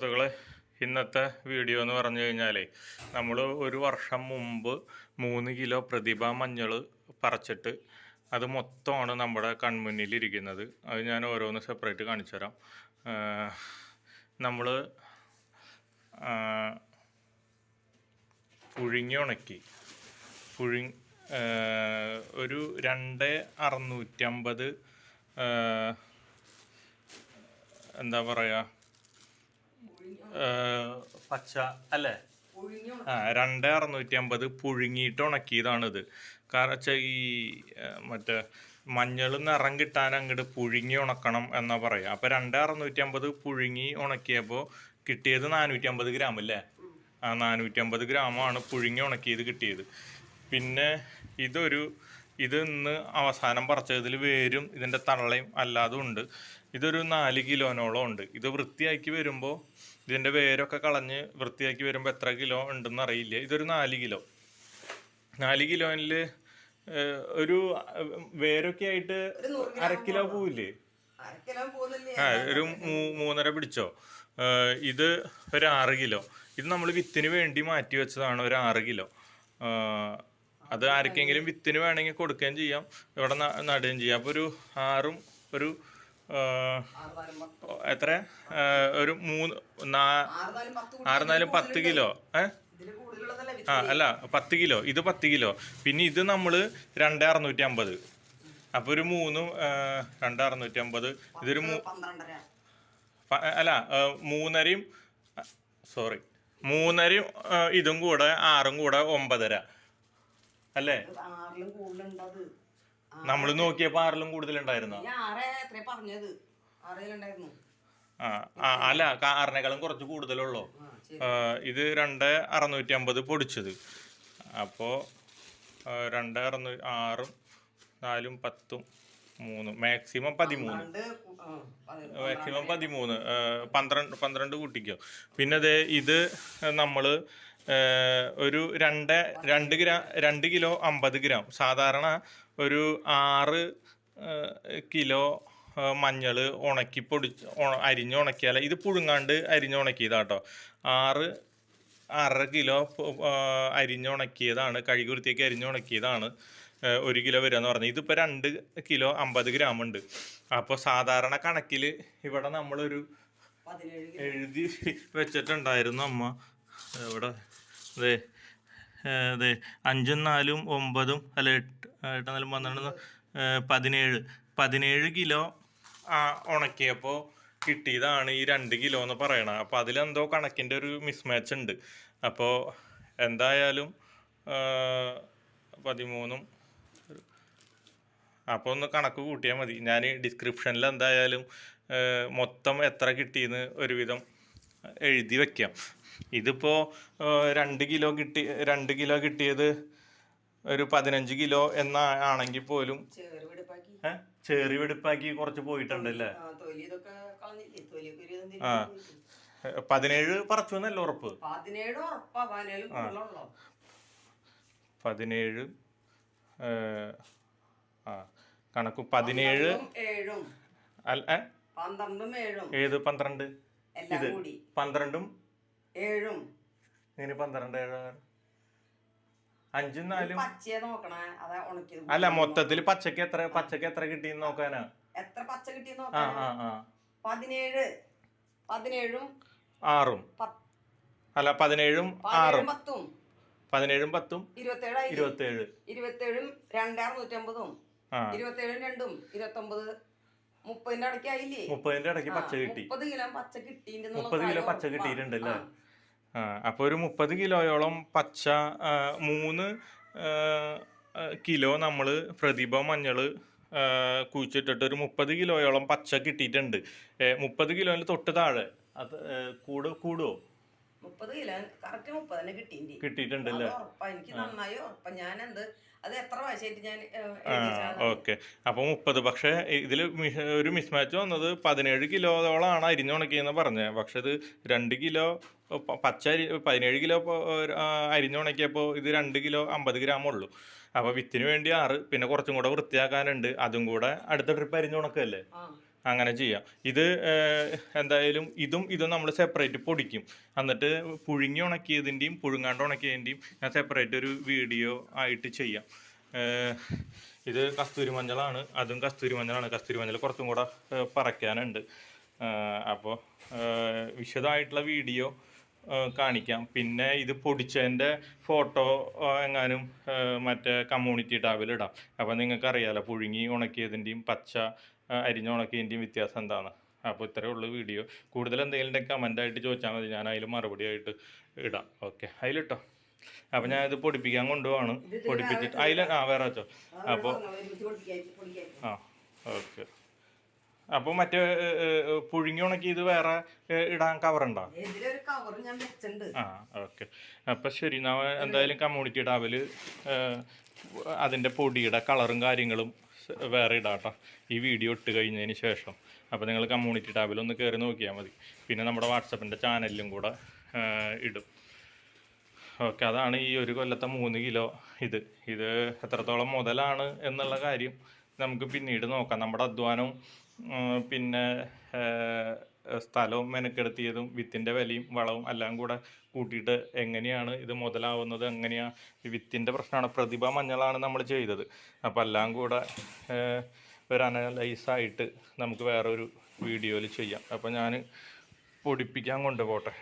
സുഹൃത്തുക്കളെ ഇന്നത്തെ വീഡിയോ എന്ന് പറഞ്ഞു കഴിഞ്ഞാൽ നമ്മൾ ഒരു വർഷം മുമ്പ് മൂന്ന് കിലോ പ്രതിഭ മഞ്ഞൾ പറിച്ചിട്ട് അത് മൊത്തമാണ് നമ്മുടെ കൺമുന്നിൽ ഇരിക്കുന്നത് അത് ഞാൻ ഓരോന്ന് സെപ്പറേറ്റ് കാണിച്ചു തരാം. നമ്മൾ പുഴുങ്ങി ഉണക്കി പുഴുങ്ങി ഒരു രണ്ട് അറുന്നൂറ്റമ്പത് എന്താ പറയുക പച്ച അല്ലേ? ആ രണ്ട് അറുന്നൂറ്റി അമ്പത് പുഴുങ്ങിയിട്ട് ഉണക്കിയതാണിത്. കാരണം ഈ മറ്റേ മഞ്ഞൾ നിറം കിട്ടാൻ അങ്ങോട്ട് പുഴുങ്ങി ഉണക്കണം എന്നാ പറയാ. അപ്പൊ രണ്ട് അറുന്നൂറ്റി അമ്പത് പുഴുങ്ങി ഉണക്കിയപ്പോ കിട്ടിയത് നാനൂറ്റി അമ്പത് ഗ്രാം അല്ലേ? ആ നാനൂറ്റി അമ്പത് ഗ്രാമാണ് പുഴുങ്ങി ഉണക്കിയത് കിട്ടിയത്. പിന്നെ ഇതൊരു ഇത് ഇന്ന് അവസാനം പറിച്ചതിൽ വേരും ഇതിന്റെ തള്ളയും അല്ലാതും ഉണ്ട്. ഇതൊരു നാല് കിലോനോളം ഉണ്ട്. ഇത് വൃത്തിയാക്കി വരുമ്പോൾ ഇതിന്റെ വേരൊക്കെ കളഞ്ഞ് വൃത്തിയാക്കി വരുമ്പോൾ എത്ര കിലോ ഉണ്ടെന്ന് അറിയില്ല. ഇതൊരു നാല് കിലോ. നാല് കിലോയിൽ ഒരു വേരൊക്കെ ആയിട്ട് അര കിലോ പോവില്ലേ? ആ ഒരു മൂന്നര പിടിച്ചോ? ഇത് ഒരു ആറ് കിലോ. ഇത് നമ്മൾ വിത്തിന് വേണ്ടി മാറ്റി വെച്ചതാണ് ഒരു ആറ് കിലോ. അത് ആർക്കെങ്കിലും വിത്തിന് വേണമെങ്കിൽ കൊടുക്കുകയും ചെയ്യാം. ഇവിടെ നടുകയും ചെയ്യാം. അപ്പോൾ ഒരു ആറും ഒരു എത്ര ഒരു മൂന്ന് നാ ആറ് നാല് പത്ത് കിലോ. ഏ ആ അല്ല പത്ത് കിലോ. ഇത് പത്ത് കിലോ. പിന്നെ ഇത് നമ്മൾ രണ്ട് അറുന്നൂറ്റി അമ്പത് അപ്പോൾ ഒരു മൂന്ന് രണ്ട് അറുന്നൂറ്റി അമ്പത് ഇതൊരു അല്ല മൂന്നരയും സോറി മൂന്നരയും ഇതും കൂടെ ആറും കൂടെ ഒമ്പതര. അല്ലേ? നമ്മൾ നോക്കിയപ്പോ ആറിലും ആ, അല്ല ആറിനേക്കാളും കുറച്ച് കൂടുതലുള്ളൂ. ഇത് രണ്ട് അറുന്നൂറ്റി അമ്പത് പൊടിച്ചത് അപ്പോൾ രണ്ട് അറുന്നൂ ആറും നാലും പത്തും മൂന്നും മാക്സിമം പതിമൂന്ന്. മാക്സിമം പതിമൂന്ന്. പന്ത്രണ്ട് പന്ത്രണ്ട് കൂട്ടിക്കോ. പിന്നെ ഇത് നമ്മൾ ഒരു രണ്ട് രണ്ട് ഗ്രാം രണ്ട് കിലോ അമ്പത് ഗ്രാം. സാധാരണ ഒരു ആറ് കിലോ മഞ്ഞൾ ഉണക്കി പൊടി അരിഞ്ഞ് ഉണക്കിയാൽ ഇത് പുഴുങ്ങാണ്ട് അരിഞ്ഞ് ഉണക്കിയതാട്ടോ. ആറ് അര കിലോ അരിഞ്ഞുണക്കിയതാണ് കഴുകുരുത്തിയൊക്കെ അരിഞ്ഞുണക്കിയതാണ് ഒരു കിലോ വരിക എന്ന് പറഞ്ഞത് ഇതിപ്പോൾ രണ്ട് കിലോ അമ്പത് ഗ്രാം ഉണ്ട്. അപ്പോൾ സാധാരണ കണക്കിൽ ഇവിടെ നമ്മളൊരു. എഴുതി വെച്ചിട്ടുണ്ടായിരുന്നു അമ്മ. ഇവിടെ അതെ അതെ അഞ്ചും നാലും ഒമ്പതും അല്ല എട്ട് എട്ട് നാലും പന്ത്രണ്ട് പതിനേഴ്. പതിനേഴ് കിലോ ഉണക്കിയപ്പോൾ കിട്ടിയതാണ് ഈ രണ്ട് കിലോ എന്ന് പറയണത് അപ്പോൾ അതിലെന്തോ കണക്കിന്റെ ഒരു മിസ്മാച്ച് ഉണ്ട്. അപ്പോൾ എന്തായാലും പതിമൂന്നും അപ്പോൾ ഒന്ന് കണക്ക് കൂട്ടിയാൽ മതി. ഞാൻ ഡിസ്ക്രിപ്ഷനിൽ എന്തായാലും മൊത്തം എത്ര കിട്ടിയെന്ന് ഒരുവിധം എഴുതി വെക്കാം. ഇതിപ്പോൾ രണ്ട് കിലോ കിട്ടി രണ്ട് കിലോ കിട്ടിയത് ഒരു പതിനഞ്ച് കിലോ എന്ന ആണെങ്കിൽ പോലും ചെറിയ വെടുപ്പാക്കി ഏഹ്, ചേറി വെടുപ്പാക്കി കുറച്ച് പോയിട്ടുണ്ടല്ലേ? ആ, ഇതും പതിനേഴ് പറച്ചു എന്നല്ല ഉറപ്പ് പതിനേഴ് ആ. കണക്ക് പതിനേഴ് ഏഴ്? പന്ത്രണ്ടും ഏത്? പന്ത്രണ്ട്? കൂടി. പന്ത്രണ്ടും ഏഴും. ഇങ്ങനെ പന്ത്രണ്ട് ഏഴ്? അഞ്ചും നാലും. പച്ചയെ നോക്കണേ. അതാ ഉണക്കിയത്. അല്ല മൊത്തത്തിൽ പച്ചക്ക് എത്ര പച്ചക്ക് എത്ര കിട്ടിയെന്ന് നോക്കാനാ? എത്ര പച്ച കിട്ടി ആ നോക്കണേ ആ ആ. പതിനേഴ്. പതിനേഴും ആറും. പത്ത് അല്ല പതിനേഴും ആറും. പതിനേഴും പത്തും. പതിനേഴും പത്തും ഇരുപത്തേഴായി. ഇരുപത്തേഴ്. ഇരുപത്തേഴും രണ്ട് അറുന്നൂറ്റമ്പതും. ആ. ഇരുപത്തേഴും രണ്ടും. ഇരുപത്തൊമ്പത്. മുപ്പതിന്റെ ഇടയ്ക്കായില്ലേ മുപ്പതിന്റെ ഇടയ്ക്ക് പച്ച കിട്ടി. മുപ്പത് കിലോ പച്ച കിട്ടിയിട്ടുണ്ട് മുപ്പത് കിലോ പച്ച കിട്ടിയിട്ടുണ്ട് അല്ലേ ആ. അപ്പോൾ ഒരു മുപ്പത് കിലോയോളം പച്ച മൂന്ന് കിലോ നമ്മൾ പ്രതിഭ മഞ്ഞൾ കുഴിച്ചിട്ടിട്ട് ഒരു മുപ്പത് കിലോയോളം പച്ച കിട്ടിയിട്ടുണ്ട്. മുപ്പത് കിലോയിൽ തൊട്ട് താഴെ അത് കൂട് കൂടുവോ? മുപ്പത് കിലോ കറക്റ്റ് മുപ്പത് തന്നെ കിട്ടിയിട്ടുണ്ട് കിട്ടിയിട്ടുണ്ട് അല്ലേ ഉറപ്പാ എനിക്ക് നന്നായി ഉറപ്പാ. ഞാൻ എന്ത് അത് എത്ര പ്രാവശ്യമായിട്ട് ഞാൻ. ഓക്കെ. അപ്പോൾ മുപ്പത് പക്ഷേ ഇതിൽ ഒരു മിസ്മാച്ച് വന്നത് പതിനേഴ് കിലോയോളമാണ് അരിഞ്ഞുണക്കിയെന്ന് പറഞ്ഞത് പക്ഷെ ഇത് രണ്ട് കിലോ പച്ച അരി പതിനേഴ് കിലോ അരിഞ്ഞുണക്കിയപ്പോൾ ഇത് രണ്ട് കിലോ അമ്പത് ഗ്രാം ഉള്ളൂ. അപ്പോൾ വിത്തിന് വേണ്ടി ആറ് പിന്നെ കുറച്ചും കൂടെ വൃത്തിയാക്കാനുണ്ട്. അതും കൂടെ അടുത്ത ട്രിപ്പ് അരിഞ്ഞുണക്കല്ലേ? അങ്ങനെ ചെയ്യാം. ഇത് എന്തായാലും ഇതും ഇതും നമ്മൾ സെപ്പറേറ്റ് പൊടിക്കും. എന്നിട്ട് പുഴുങ്ങി ഉണക്കിയതിന്റെയും പുഴുങ്ങാണ്ട് ഉണക്കിയതിന്റെയും ഞാൻ സെപ്പറേറ്റ് ഒരു വീഡിയോ ആയിട്ട് ചെയ്യാം. ഇത് കസ്തൂരി മഞ്ഞളാണ്. അതും കസ്തൂരി മഞ്ഞളാണ്. കസ്തൂരി മഞ്ഞൾ കുറച്ചും കൂടെ പറയ്ക്കാനുണ്ട് അപ്പോൾ വിശദമായിട്ടുള്ള വീഡിയോ കാണിക്കാം. പിന്നെ ഇത് പൊടിച്ചതിന്റെ ഫോട്ടോ എങ്ങാനും മറ്റേ കമ്മ്യൂണിറ്റി ടാബിൽ ഇടാം. അപ്പോൾ നിങ്ങൾക്ക് അറിയാലോ പുഴുങ്ങി ഉണക്കിയതിന്റെയും പച്ച ആ, അരിഞ്ഞ് ഉണക്കിയതിന്റെയും വ്യത്യാസം എന്താണ്? അപ്പോൾ ഇത്രയേ ഉള്ളൂ വീഡിയോ കൂടുതൽ എന്തെങ്കിലും കമന്റ് ആയിട്ട് ചോദിച്ചാൽ മതി. ഞാൻ അതിൽ മറുപടി ആയിട്ട് ഇടാം. ഓക്കെ അതിലിട്ടോ. അപ്പോൾ ഞാൻ ഇത് പൊടിപ്പിക്കാൻ കൊണ്ടുപോവാണ്. പൊടിപ്പിച്ചിട്ട് അതിൽ ആ വേറെ വെച്ചോ? അപ്പോൾ ആ ഓക്കെ അപ്പോൾ മറ്റേ പുഴുങ്ങി ഉണക്കി ഇത് വേറെ ഇടാൻ കവറുണ്ടോ ആ ഓക്കെ അപ്പം ശരി ഞാൻ എന്തായാലും കമ്മ്യൂണിറ്റി ടാബിൽ അതിന്റെ പൊടിയുടെ കളറും കാര്യങ്ങളും വേറെ ഇടാം കേട്ടോ ഈ വീഡിയോ ഇട്ട് കഴിഞ്ഞതിന് ശേഷം. അപ്പോൾ നിങ്ങൾ കമ്മ്യൂണിറ്റി ടാബിൽ ഒന്ന് കയറി നോക്കിയാൽ മതി. പിന്നെ നമ്മുടെ വാട്സപ്പിന്റെ ചാനലിലും കൂടെ ഇടും. ഓക്കെ അതാണ് ഈ ഒരു കൊല്ലത്തെ മൂന്ന് കിലോ ഇത്. ഇത് എത്രത്തോളം മുതലാണ് എന്നുള്ള കാര്യം നമുക്ക് പിന്നീട് നോക്കാം. നമ്മുടെ അധ്വാനവും പിന്നെ സ്ഥലവും മെനക്കെടുത്തിയതും വിത്തിന്റെ വിലയും വളവും എല്ലാം കൂടെ കൂട്ടിയിട്ട് എങ്ങനെയാണ് ഇത് മുതലാവുന്നത് എങ്ങനെയാണ് വിത്തിന്റെ പ്രശ്നമാണ് പ്രതിഭ മഞ്ഞളാണ് നമ്മൾ ചെയ്തത്. അപ്പോൾ എല്ലാം കൂടെ ഒരു അനലൈസായിട്ട് നമുക്ക് വേറൊരു വീഡിയോയിൽ ചെയ്യാം. അപ്പോൾ ഞാൻ പൊടിപ്പിക്കാൻ കൊണ്ടുപോട്ടെ